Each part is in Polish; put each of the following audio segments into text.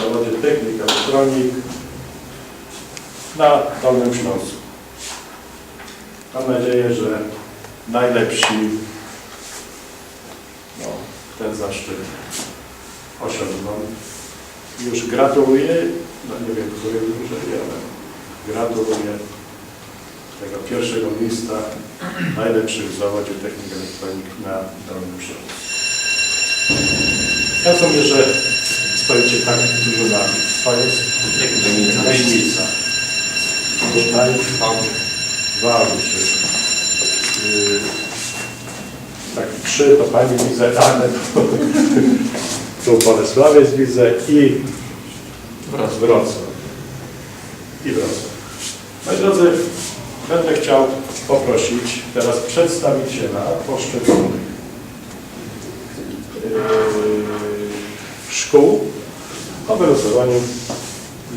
Zawodzie technik, elektronik na Dolnym Śląsku. Mam nadzieję, że najlepsi no, ten zaszczyt osiągną. Już gratuluję, no nie wiem, której drużynie, ale gratuluję tego pierwszego miejsca najlepszych w zawodzie technik elektronik na Dolnym Śląsku. Ja sobie, że stoicie tak dużo na To jest Legnica. Tutaj Wałbrzych. Yy, Tak, trzy to Pani widzę, dane tu Bolesławiec widzę i Wrocław. I Wrocław. Moi drodzy, będę chciał poprosić teraz przedstawiciela poszczególnych yy, szkół o wylosowaniu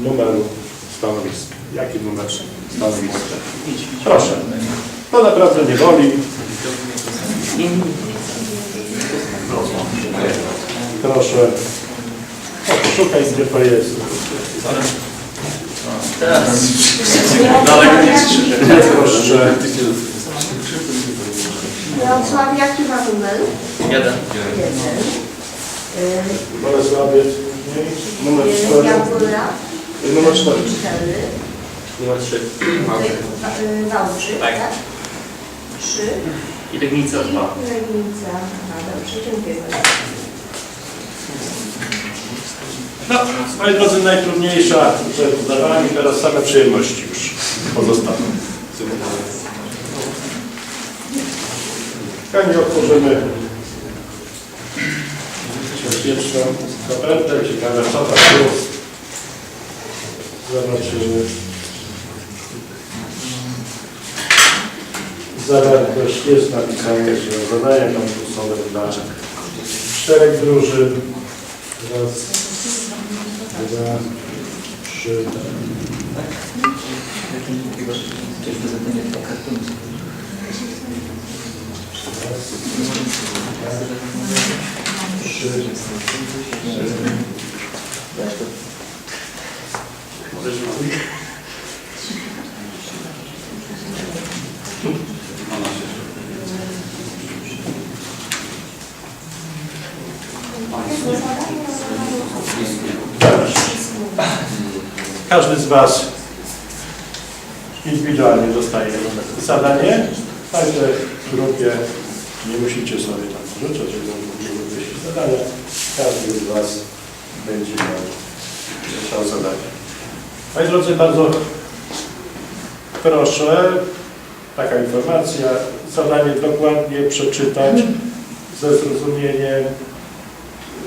numeru stanowiska. Jaki numer stanowiska? Proszę. To naprawdę nie boli. Proszę. O, poszukaj, gdzie to jest. Proszę. Jarosław, jaki ma numer? Jeden. Jeden. Bolesławiec. Numer Y, 4. Jałbura? Numer 4. Cztery. Numer trzy. Y, Wałbrzych, Tak. tak? Trzy. I Legnica dwa. Legnica. Aha, dobrze, dziękuję bardzo. No, moi drodzy, najtrudniejsza przed zadaniami, teraz same przyjemności już pozostaną. Kani otworzymy bezpieczną kopertę. Ciekawe, co tam jest. Zobaczymy. Zawartość jest napisane, że zadania konkursowe dla czterech drużyn. Raz, dwa, trzy, Każdy z Was indywidualnie dostaje zadanie, także w grupie nie musicie sobie tam wymyślić Każdy z Was będzie miał miał zadanie. Moi drodzy, bardzo proszę, taka informacja, zadanie dokładnie przeczytać ze zrozumieniem,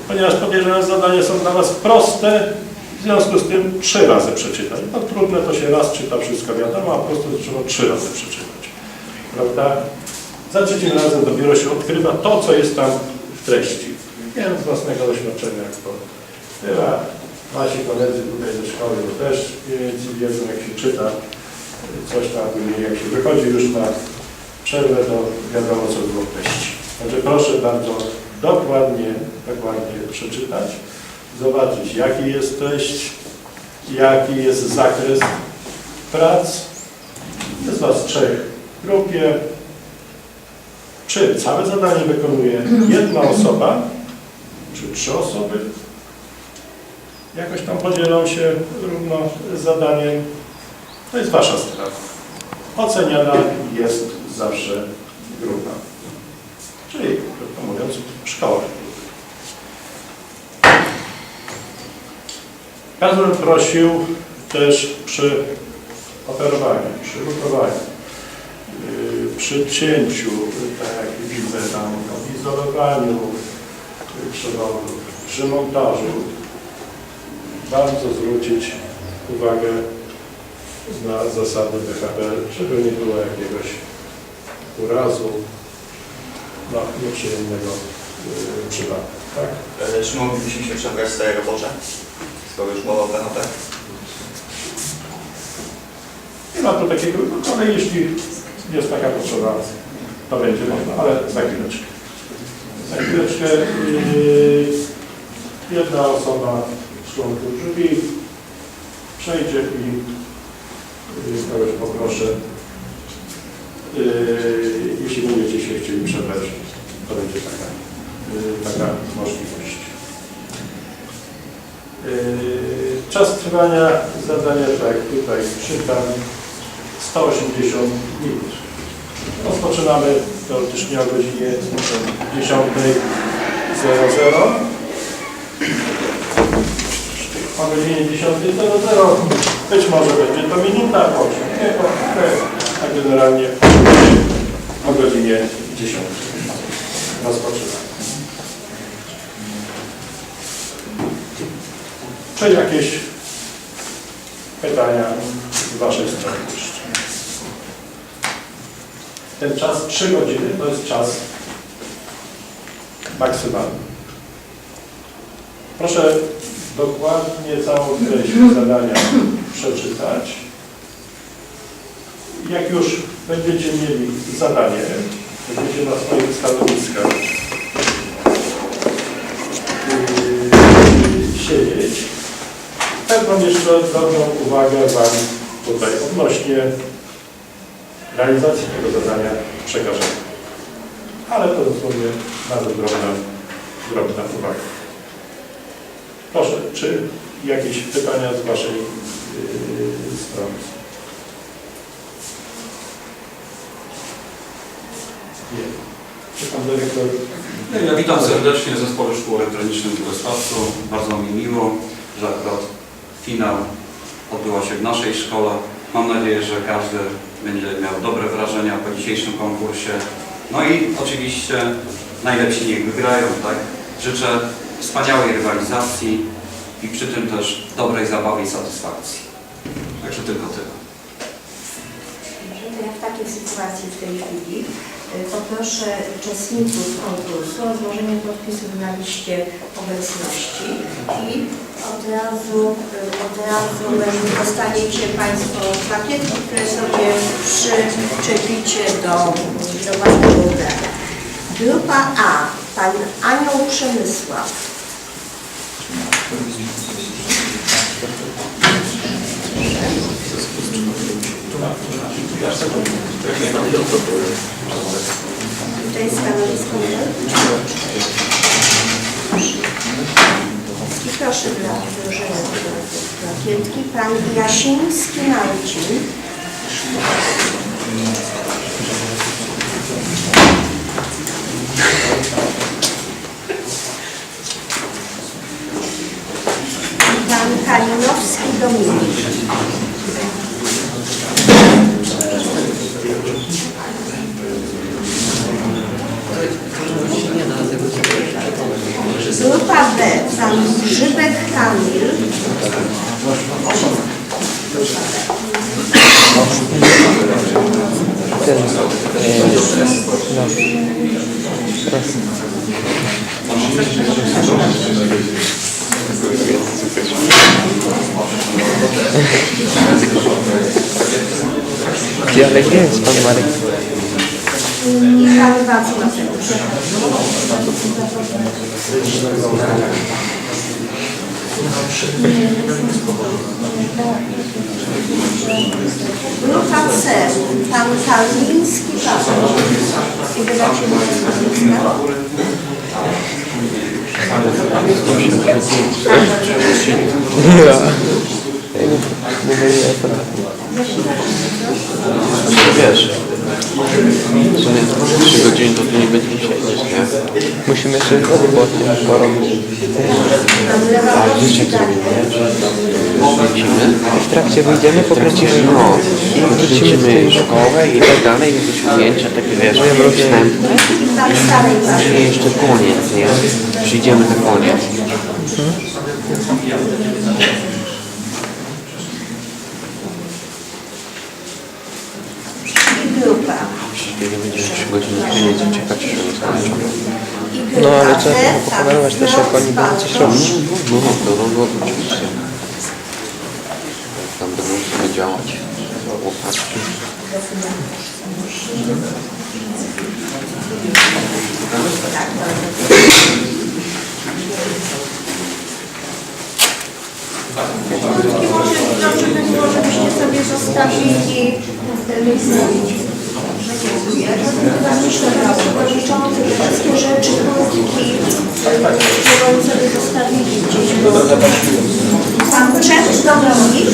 ponieważ podejrzewam, zadania są dla Was proste, związku z tym trzy razy przeczytać. No trudne to się raz czyta, wszystko wiadomo, a po prostu trzeba trzy razy przeczytać. Prawda? Za trzecim razem dopiero się odkrywa to, co jest tam w treści. Wiem z własnego doświadczenia, jak to bywa. Nasi koledzy tutaj ze szkoły też mniej więcej wiedzą, jak się czyta coś tam, jak się wychodzi już na przerwę, to wiadomo, co było w treści. Także proszę bardzo dokładnie, dokładnie przeczytać, zobaczyć, jaki jest treść, jaki jest zakres prac. Jest Was trzech w grupie. Czy całe zadanie wykonuje jedna osoba, czy trzy osoby? Jakoś tam podzielą się równo zadaniem. To jest Wasza sprawa. Oceniana jest zawsze grupa. Czyli, krótko mówiąc, szkoła. Każdy prosił też przy operowaniu, przy lutowaniu, yy, przy cięciu, tak jak widzę tam, o izolowaniu przy montażu, bardzo zwrócić uwagę na zasady BHP, żeby nie było jakiegoś urazu, no, nieprzyjemnego yy, przypadku, tak? E, Czy moglibyśmy się przebrać w tej robocze? Skoro już mowa o BHP? Nie ma tu takiego, no, ale jeśli jest taka potrzeba, to będzie można, ale za chwileczkę. Za chwileczkę yy, jedna osoba z członków drzwi przejdzie i yy, kogoś poproszę, yy, jeśli będziecie się chcieli przebrać, to będzie taka, yy, taka możliwość. Yy, Czas trwania zadania, tak jak tutaj czytam, 180 minut. Rozpoczynamy teoretycznie o godzinie 10.00. O godzinie 10.00 być może będzie to minuta, może nie, to a generalnie o godzinie 10.00 rozpoczynamy. Czy jakieś pytania z Waszej strony? Ten czas 3 godziny to jest czas maksymalny. Proszę dokładnie całą treść zadania przeczytać. Jak już będziecie mieli zadanie, będziecie na swoich stanowiskach yy, siedzieć, pewną jeszcze drobną uwagę Wam tutaj odnośnie realizacji tego zadania przekażemy. Ale to dosłownie bardzo drobna, drobna uwaga. Proszę, czy jakieś pytania z Waszej yy, strony? Nie. Czy Pan Dyrektor Ja witam serdecznie w Zespole Szkół Elektronicznych w Bolesławcu. Bardzo mi miło, że akurat finał odbyła się w naszej szkole. Mam nadzieję, że każdy będzie miał dobre wrażenia po dzisiejszym konkursie. No i oczywiście najlepsi niech wygrają, tak? Życzę wspaniałej rywalizacji i przy tym też dobrej zabawy i satysfakcji. Także tylko tyle. Dobrze, ja w takiej sytuacji w tej chwili poproszę uczestników konkursu o złożenie podpisów na liście obecności i od razu, y, od razu dostaniecie Państwo pakietki, które sobie przyczepicie do, do Waszego ubrania. Grupa A, Pan Anioł Przemysław. Tutaj stanowisko. I proszę dla wdrożenia plakietki Pan Jasiński Marcin. Pan Kalinowski Dominik. Grupa B, pan Grzybek Kamil. Gdzie, ale gdzie jest pan Marek? Grupa C, pan Kaliński, Paweł. I wydacie mi nazwiska. Nie wiem, jak to. Wiesz, w sumie 3 godziny to tu nie będziemy siedzieć, nie? Musimy jeszcze roboty porobić. A wiesz jak zrobimy, nie? Lecimy, W trakcie wyjdziemy, pokręcimy. no, i wrzucimy szkołę i tak dalej, jakieś ujęcia takie, wiesz, wstępne. Później jeszcze koniec, nie? Przyjdziemy na koniec. i grupa. Jeśli nie będziemy 3 godziny siedzieć i czekać, że się skończą. I grupa No ale D, trzeba tam pokonarować też, jak robić. No, no, no, no, oczywiście. Tam będą sobie działać. Chłopaki. Krótki może, proszę by było, żebyście sobie zostawili e, miejsce. Dziękuję. Myślę, że przewodniczący te wszystkie rzeczy, punktki, żeby oni sobie zostawili gdzieś. Pan Czech Dominik.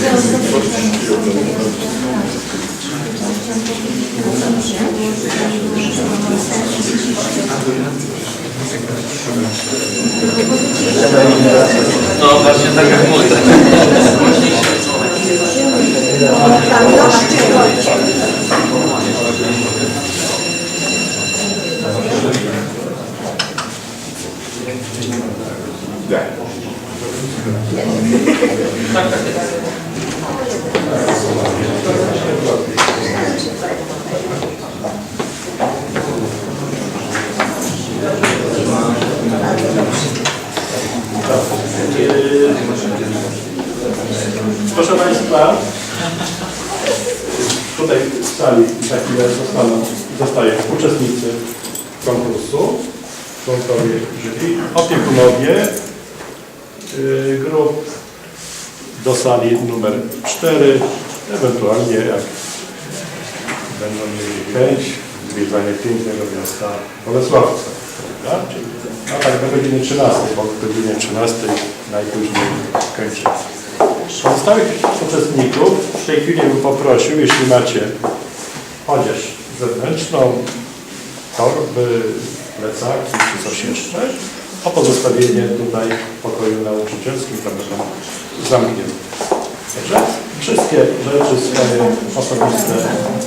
No właśnie tak jak mówię. Pan Wojciech. Proszę Państwa, tutaj w sali za chwilę zostaną, zostają uczestnicy konkursu, członkowie jury, opiekunowie grup do sali numer 4, ewentualnie jak będą mieli chęć zwiedzania pięknego miasta Bolesławca. A tak do godziny 13, bo o godzinie 13 najpóźniej kończymy. Pozostałych uczestników w tej chwili bym poprosił, jeśli macie odzież zewnętrzną, torby, plecaki czy coś jeszcze, o pozostawienie tutaj w pokoju nauczycielskim, będą zamknięte. Dobrze? Wszystkie rzeczy swoje osobiste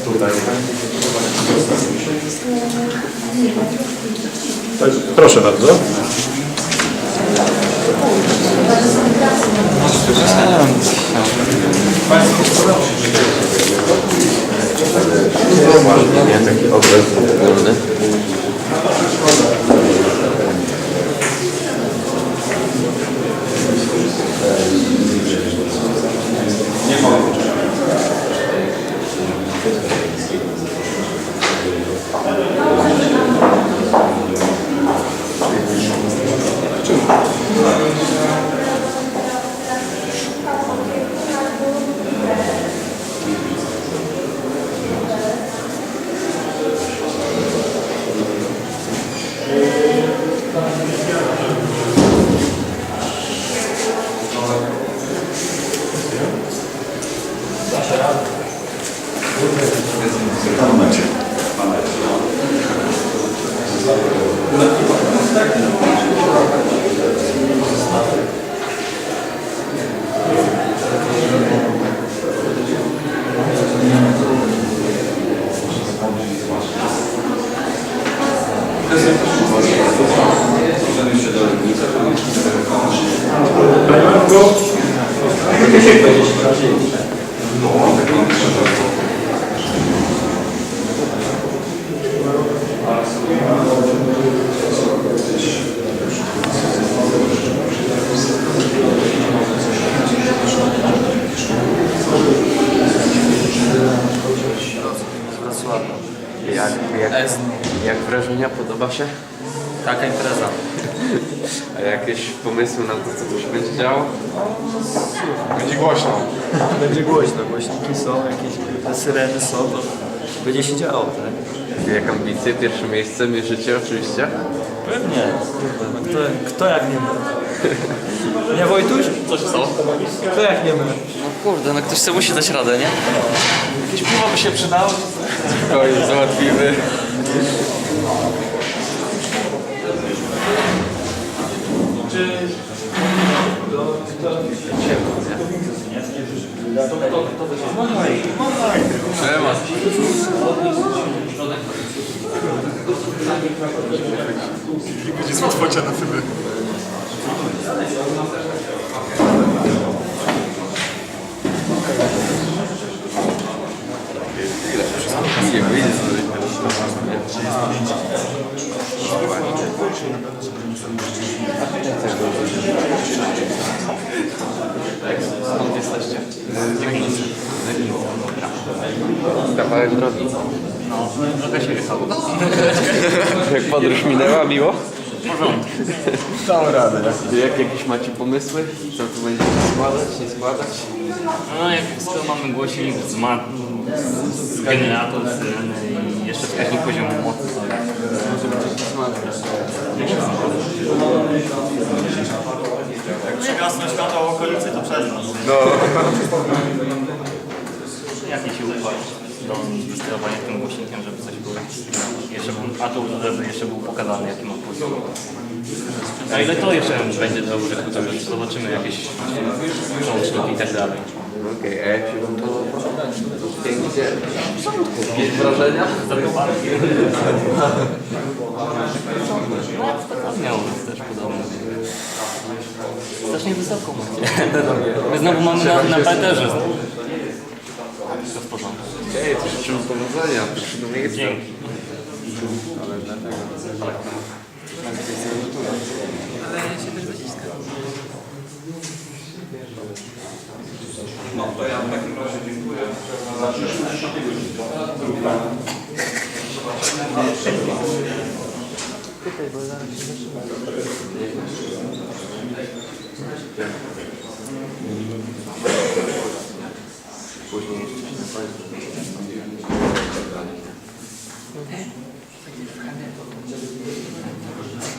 tutaj zostawić. Tak, Proszę bardzo. Taki obraz ogólny. Jak, jak, jak wrażenia? Podoba się? Taka impreza. A jakieś pomysły na to, co tu się będzie działo? Będzie głośno. Będzie głośno, głośniki są, jakieś te syreny są, to będzie się działo, tak? Jak ambicje? Pierwsze miejsce mierzycie oczywiście. Pewnie. Kto, kto jak nie my? Nie Wojtuś? Coś co? Kto jak nie my? No kurde, no ktoś sobie musi dać radę, nie? Jakieś piwo by się przydało. Spokojnie, załatwimy. Będzie złotwocia na chyby. Skąd jesteście? Z Legnicy. Kawałek drogi. No, trochę się. Jak podróż minęła, miło? Porządku. Radę. Jak jakieś macie pomysły? Co tu będziecie składać, nie składać? No jak skoro mamy głośnik z, ma- z generator, z syreny i jeszcze wskaźnik poziomu mocy. Jak gasną światła w okolicy, to przez nas. jakie się układ do wysterowania tym głośnikiem, żeby coś było jeszcze był, a tu żeby jeszcze był pokazany jaki ma poziom. A ile to jeszcze będzie do użytku, to już zobaczymy jakieś przełączniki i tak dalej. Okej, a jak się wam to pięknie? Jakieś wrażenia? Miało być też podobne. Strasznie wysoko macie. My znowu mamy na, na parterze. Wszystko w porządku. Okej, to życzymy powodzenia. Dzięki. Ale dlatego. No to ja w takim razie dziękuję za Później jeszcze się na Dziękuję.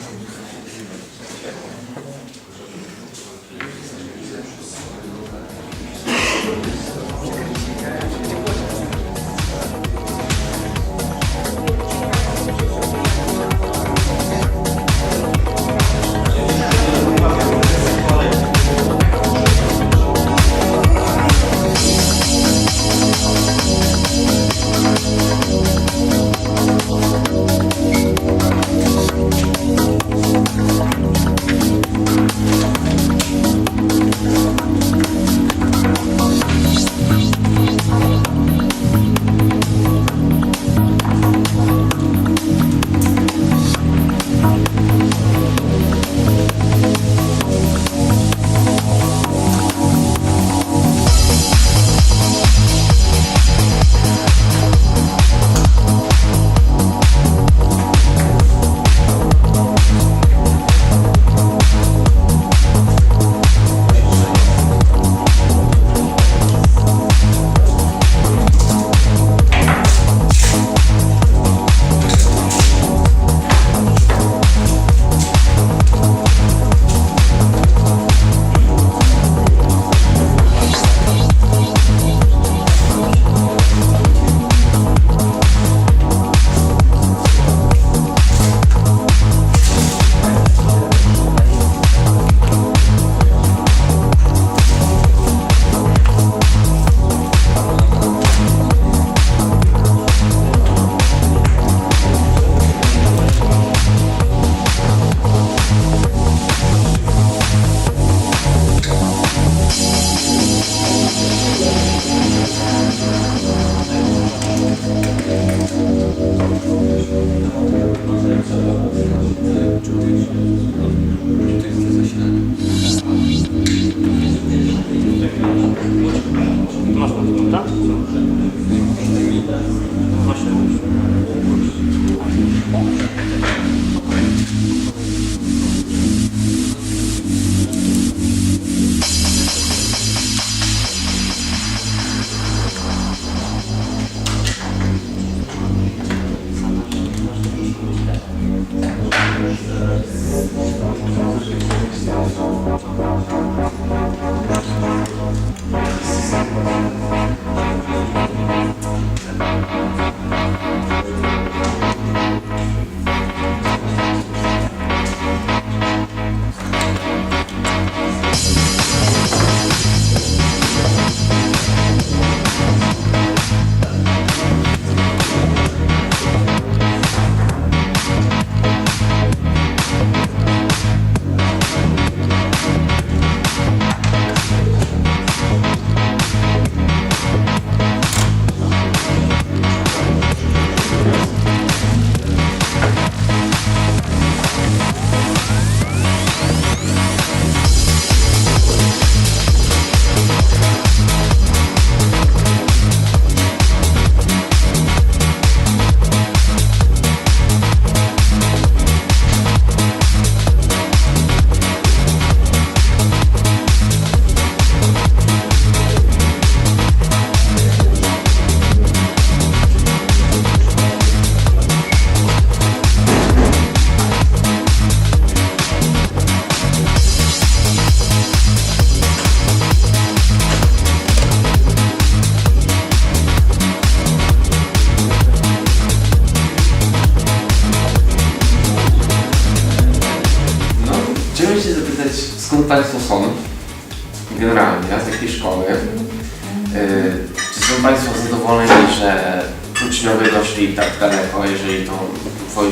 Są Państwo zadowoleni, że uczniowie doszli tak daleko, jeżeli to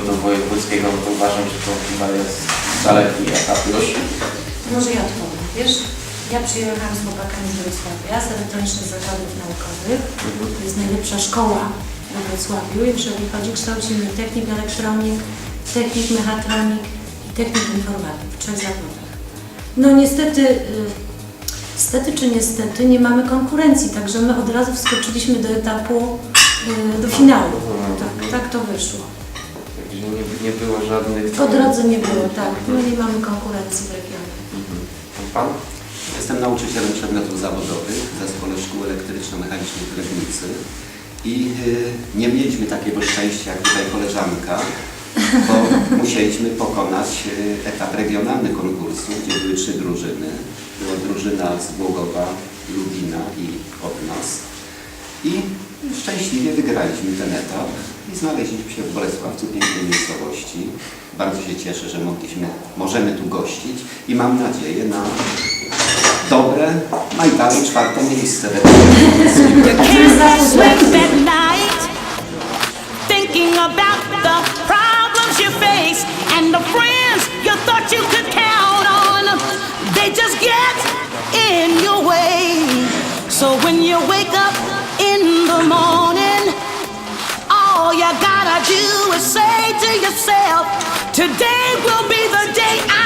do wojewódzkiego, to uważam, że to chyba jest daleki etap już. Może ja odpowiem. Wiesz, ja przyjechałam z chłopakami z Wrocławia, z elektronicznych zakładów naukowych. To jest najlepsza szkoła we Wrocławiu, jeżeli chodzi, kształcimy technik elektronik, technik mechatronik i technik informatyk w trzech zawodach. No niestety, y, Niestety czy niestety nie mamy konkurencji, także my od razu wskoczyliśmy do etapu, y, do finału. Tak, tak to wyszło. Także nie, nie było żadnych... Po drodze nie było, tak. My nie mamy konkurencji w regionie. Mhm. Pan? Jestem nauczycielem przedmiotów zawodowych w Zespole Szkół Elektryczno-Mechanicznej w Legnicy i y, nie mieliśmy takiego szczęścia jak tutaj koleżanka, bo musieliśmy pokonać y, etap regionalny konkursu, gdzie były trzy drużyny. Była drużyna z Głogowa, Lubina i od nas. I szczęśliwie wygraliśmy ten etap i znaleźliśmy się w Bolesławcu, pięknej miejscowości. Bardzo się cieszę, że mogliśmy, możemy tu gościć i mam nadzieję na dobre, najdalej czwarte miejsce. thinking about the and the friends you thought you could count on. They just get in your way. So when you wake up in the morning, all you gotta do is say to yourself, Today will be the day I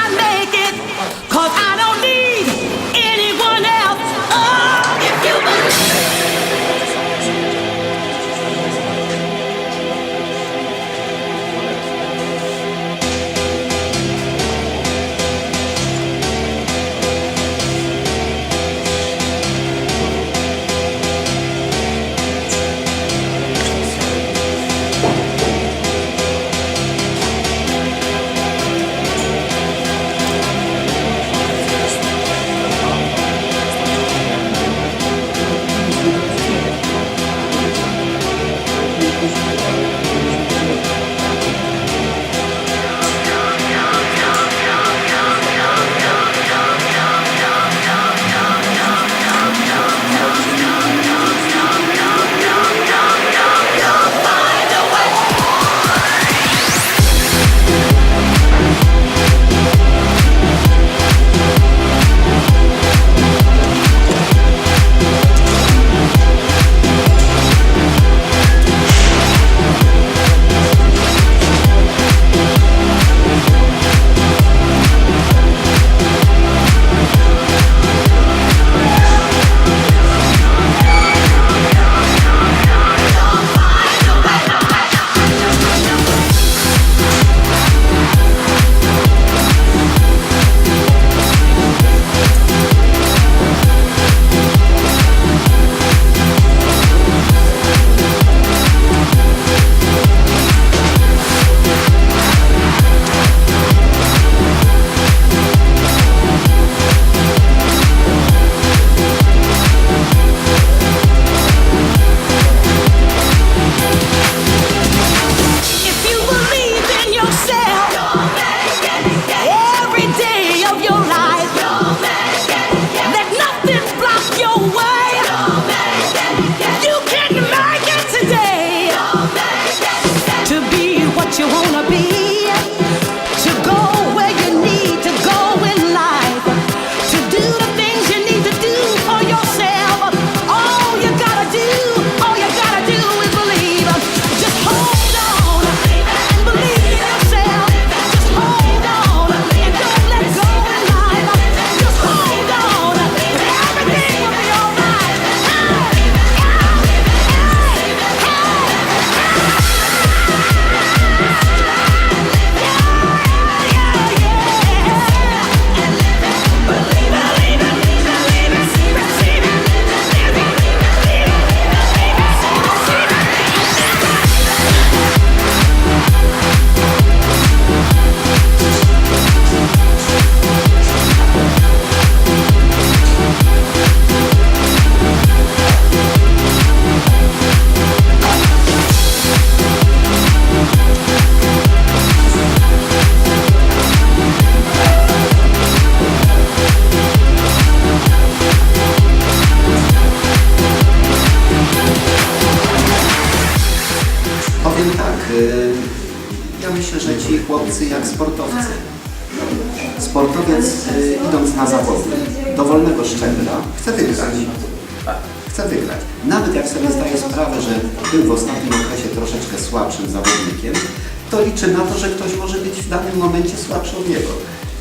w danym momencie słabszy od niego.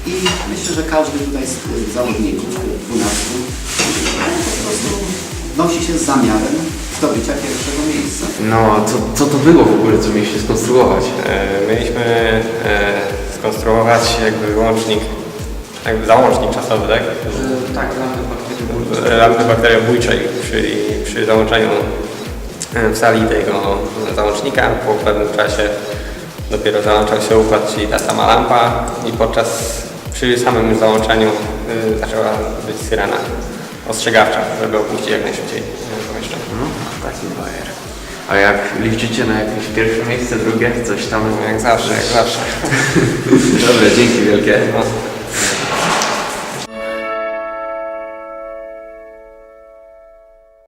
I myślę, że każdy tutaj z tych zawodników, tych 12, po prostu nosi się z zamiarem zdobycia pierwszego miejsca. No, a co, co to było w ogóle, co mieliście skonstruować? E, mieliśmy e, skonstruować jakby łącznik, jakby załącznik czasowy, tak? Tak, E, Lampy bakteriobójczej, czyli przy załączeniu e, w sali tego załącznika po pewnym czasie dopiero załączał się układ, czyli ta sama lampa i podczas, przy samym załączeniu e, zaczęła być syrena ostrzegawcza, żeby opuścić jak najszybciej e, pomieszczenie. No, taki bajer. A jak liczycie na jakieś pierwsze miejsce, drugie, coś tam? Jak zawsze, jak zawsze. Dobra, dzięki wielkie. No,